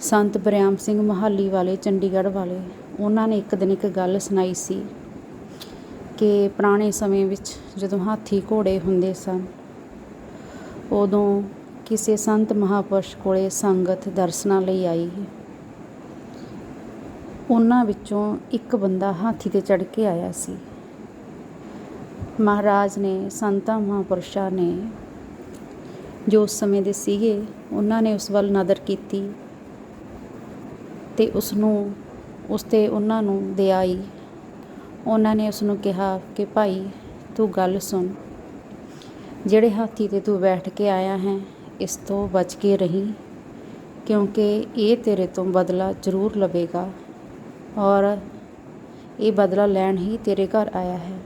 ਸੰਤ ਬਰਿਆਮ ਸਿੰਘ ਮਹਾਲੀ ਵਾਲੇ, ਚੰਡੀਗੜ੍ਹ ਵਾਲੇ, ਉਹਨਾਂ ਨੇ ਇੱਕ ਦਿਨ ਇੱਕ ਗੱਲ ਸੁਣਾਈ ਸੀ ਕਿ ਪੁਰਾਣੇ ਸਮੇਂ ਵਿੱਚ ਜਦੋਂ ਹਾਥੀ ਘੋੜੇ ਹੁੰਦੇ ਸਨ, ਉਦੋਂ ਕਿਸੇ ਸੰਤ ਮਹਾਪੁਰਸ਼ ਕੋਲੇ ਸੰਗਤ ਦਰਸ਼ਨਾਂ ਲਈ ਆਈ ਉਹਨਾਂ ਵਿੱਚੋਂ ਇੱਕ ਬੰਦਾ ਹਾਥੀ ਤੇ ਚੜ੍ਹ ਕੇ ਆਇਆ ਸੀ। ਮਹਾਰਾਜ ਨੇ, ਸੰਤਾਂ ਮਹਾਪੁਰਸ਼ਾਂ ਨੇ ਜੋ ਉਸ ਸਮੇਂ ਦੇ ਸੀਗੇ, ਉਹਨਾਂ ਨੇ ਉਸ ਵੱਲ ਨਜ਼ਰ ਕੀਤੀ। ਅਤੇ ਉਸਨੂੰ, ਉਸ ਤੇ ਉਹਨਾਂ ਨੂੰ ਦਿਆਈ। ਉਹਨਾਂ ਨੇ ਉਸਨੂੰ ਕਿਹਾ ਕਿ ਭਾਈ, ਤੂੰ ਗੱਲ ਸੁਣ। ਜਿਹੜੇ ਹਾਥੀ ਤੇ ਤੂੰ ਬੈਠ ਕੇ ਆਇਆ ਹੈ, ਇਸ ਤੋਂ ਬਚ ਕੇ ਰਹੀਂ, ਕਿਉਂਕਿ ਇਹ ਤੇਰੇ ਤੋਂ ਬਦਲਾ ਜ਼ਰੂਰ ਲਵੇਗਾ। ਔਰ ਇਹ ਬਦਲਾ ਲੈਣ ਹੀ ਤੇਰੇ ਘਰ ਆਇਆ ਹੈ।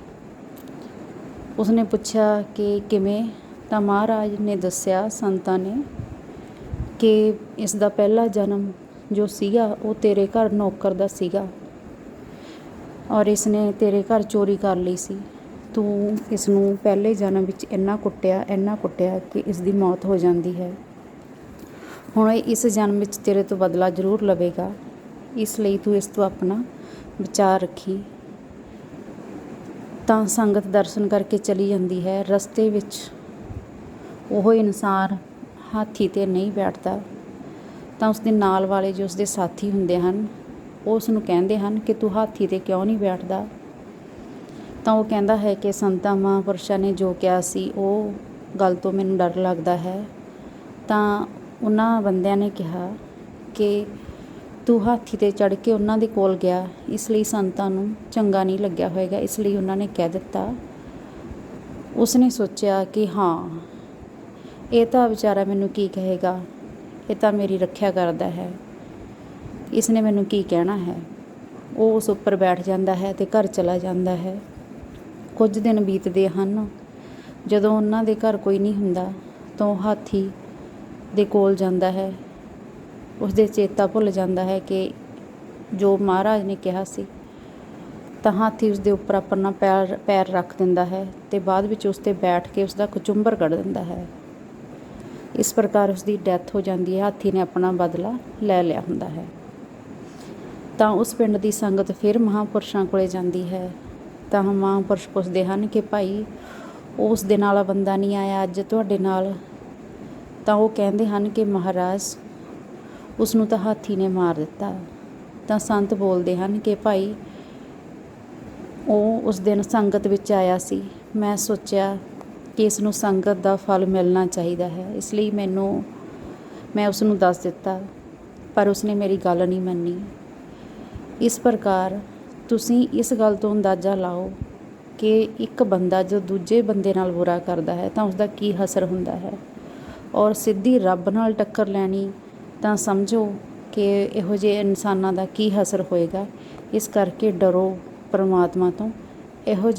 ਉਸਨੇ ਪੁੱਛਿਆ ਕਿ ਕਿਵੇਂ? ਤਾਂ ਮਹਾਰਾਜ ਨੇ ਦੱਸਿਆ ਸੰਤਾਂ ਨੇ ਕਿ ਇਸ ਦਾ ਪਹਿਲਾ ਜਨਮ ਜੋ ਸੀਗਾ, ਉਹ ਤੇਰੇ ਘਰ ਨੌਕਰ ਦਾ ਸੀਗਾ। ਔਰ ਇਸ ਨੇ ਤੇਰੇ ਘਰ ਚੋਰੀ ਕਰ ਲਈ ਸੀ। ਤੂੰ ਇਸ ਨੂੰ ਪਹਿਲੇ ਜਨਮ ਵਿੱਚ ਇੰਨਾ ਕੁੱਟਿਆ ਇੰਨਾ ਕੁੱਟਿਆ ਕਿ ਇਸ ਦੀ ਮੌਤ ਹੋ ਜਾਂਦੀ ਹੈ। ਹੁਣ ਇਸ ਜਨਮ ਵਿੱਚ ਤੇਰੇ ਤੋਂ ਬਦਲਾ ਜ਼ਰੂਰ ਲਵੇਗਾ। ਇਸ ਲਈ ਤੂੰ ਇਸ ਤੋਂ ਆਪਣਾ ਵਿਚਾਰ ਰੱਖੀ। ਤਾਂ ਸੰਗਤ ਦਰਸ਼ਨ ਕਰਕੇ ਚਲੀ ਜਾਂਦੀ ਹੈ। ਰਸਤੇ ਵਿੱਚ ਉਹ ਇਨਸਾਨ ਹਾਥੀ ਤੇ ਨਹੀਂ ਬੈਠਦਾ। ਤਾਂ ਉਸਦੇ ਨਾਲ ਵਾਲੇ ਜੋ ਉਸਦੇ ਸਾਥੀ ਹੁੰਦੇ ਹਨ, ਉਹ ਉਸ ਨੂੰ ਕਹਿੰਦੇ ਹਨ ਕਿ ਤੂੰ ਹਾਥੀ ਤੇ ਕਿਉਂ ਨਹੀਂ ਬੈਠਦਾ? ਤਾਂ ਉਹ ਕਹਿੰਦਾ ਹੈ ਕਿ ਸੰਤਾਂ ਮਹਾਂਪੁਰਸ਼ਾਂ ਨੇ ਜੋ ਕਿਹਾ ਸੀ, ਉਹ ਗੱਲ ਤੋਂ ਮੈਨੂੰ ਡਰ ਲੱਗਦਾ ਹੈ। ਤਾਂ ਉਹਨਾਂ ਬੰਦਿਆਂ ਨੇ ਕਿਹਾ ਕਿ ਤੂੰ ਹਾਥੀ ਤੇ ਚੜ੍ਹ ਕੇ ਉਹਨਾਂ ਦੇ ਕੋਲ ਗਿਆ, ਇਸ ਲਈ ਸੰਤਾਂ ਨੂੰ ਚੰਗਾ ਨਹੀਂ ਲੱਗਿਆ ਹੋਵੇਗਾ ਇਸ ਲਈ ਉਹਨਾਂ ਨੇ ਕਹਿ ਦਿੱਤਾ। ਉਸਨੇ ਸੋਚਿਆ ਕਿ ਹਾਂ, ਇਹ ਤਾਂ ਵਿਚਾਰਾ ਮੈਨੂੰ ਕੀ ਕਹੇਗਾ? ਇਹ ਤਾਂ ਮੇਰੀ ਰੱਖਿਆ ਕਰਦਾ ਹੈ। ਇਸ ਨੇ ਮੈਨੂੰ ਕੀ ਕਹਿਣਾ ਹੈ? ਉਹ ਉਸ ਉੱਪਰ ਬੈਠ ਜਾਂਦਾ ਹੈ ਤੇ ਘਰ ਚਲਾ ਜਾਂਦਾ ਹੈ। ਕੁਝ ਦਿਨ ਬੀਤਦੇ ਹਨ। ਜਦੋਂ ਉਹਨਾਂ ਦੇ ਘਰ ਕੋਈ ਨਹੀਂ ਹੁੰਦਾ, ਤਾਂ ਉਹ ਹਾਥੀ ਦੇ ਕੋਲ ਜਾਂਦਾ ਹੈ। ਉਸ ਦੇ ਚੇਤਾ ਭੁੱਲ ਜਾਂਦਾ ਹੈ ਕਿ ਜੋ ਮਹਾਰਾਜ ਨੇ ਕਿਹਾ ਸੀ, ਤਾਂ ਹਾਥੀ ਉਸ ਦੇ ਉੱਪਰ ਆਪਣਾ ਪੈਰ ਪੈਰ ਰੱਖ ਦਿੰਦਾ ਹੈ ਤੇ ਬਾਅਦ ਵਿੱਚ ਉਸ ਤੇ ਬੈਠ ਕੇ ਉਸ ਦਾ ਕਚੁੰਬਰ ਕੱਢ ਦਿੰਦਾ ਹੈ। ਇਸ ਪ੍ਰਕਾਰ ਉਸ ਦੀ ਡੈਥ ਹੋ ਜਾਂਦੀ ਹੈ, ਹਾਥੀ ਨੇ ਆਪਣਾ ਬਦਲਾ ਲੈ ਲਿਆ ਹੁੰਦਾ ਹੈ। ਤਾਂ ਉਸ ਪਿੰਡ ਦੀ ਸੰਗਤ ਫਿਰ ਮਹਾਂਪੁਰਸ਼ਾਂ ਕੋਲੇ ਜਾਂਦੀ ਹੈ। ਤਾਂ ਮਹਾਂਪੁਰਸ਼ ਪੁੱਛਦੇ ਹਨ ਕਿ ਭਾਈ, ਉਸ ਦੇ ਨਾਲ ਬੰਦਾ ਨਹੀਂ ਆਇਆ ਅੱਜ ਤੁਹਾਡੇ ਨਾਲ? ਤਾਂ ਉਹ ਕਹਿੰਦੇ ਹਨ ਕਿ ਮਹਾਰਾਜ ਉਸ ਨੂੰ ਤਾਂ ਹਾਥੀ ਨੇ ਮਾਰ ਦਿੱਤਾ। ਤਾਂ ਸੰਤ ਬੋਲਦੇ ਹਨ ਕਿ ਭਾਈ, ਉਹ ਉਸ ਦਿਨ ਸੰਗਤ ਵਿੱਚ ਆਇਆ ਸੀ। ਮੈਂ ਸੋਚਿਆ ਕਿ ਇਸ ਨੂੰ ਸੰਗਤ ਦਾ ਫਲ ਮਿਲਣਾ ਚਾਹੀਦਾ ਹੈ। ਇਸ ਲਈ ਮੈਨੂੰ, ਮੈਂ ਉਸ ਨੂੰ ਦੱਸ ਦਿੱਤਾ, ਪਰ ਉਸਨੇ ਮੇਰੀ ਗੱਲ ਨਹੀਂ ਮੰਨੀ। ਇਸ ਪ੍ਰਕਾਰ ਤੁਸੀਂ ਇਸ ਗੱਲ ਤੋਂ ਅੰਦਾਜ਼ਾ ਲਾਓ ਕਿ ਇੱਕ ਬੰਦਾ ਜੋ ਦੂਜੇ ਬੰਦੇ ਨਾਲ ਬੁਰਾ ਕਰਦਾ ਹੈ ਤਾਂ ਉਸ ਦਾ ਕੀ ਹਸਰ ਹੁੰਦਾ ਹੈ। ਔਰ ਸਿੱਧੀ ਰੱਬ ਨਾਲ ਟੱਕਰ ਲੈਣੀ ਤਾਂ ਸਮਝੋ ਕਿ ਇਹੋ ਜਿਹੇ ਇਨਸਾਨਾਂ ਦਾ ਕੀ ਹਸਰ ਹੋਏਗਾ। ਇਸ ਕਰਕੇ ਡਰੋ ਪਰਮਾਤਮਾ ਤੋਂ। ਇਹੋ ਜਿਹੇ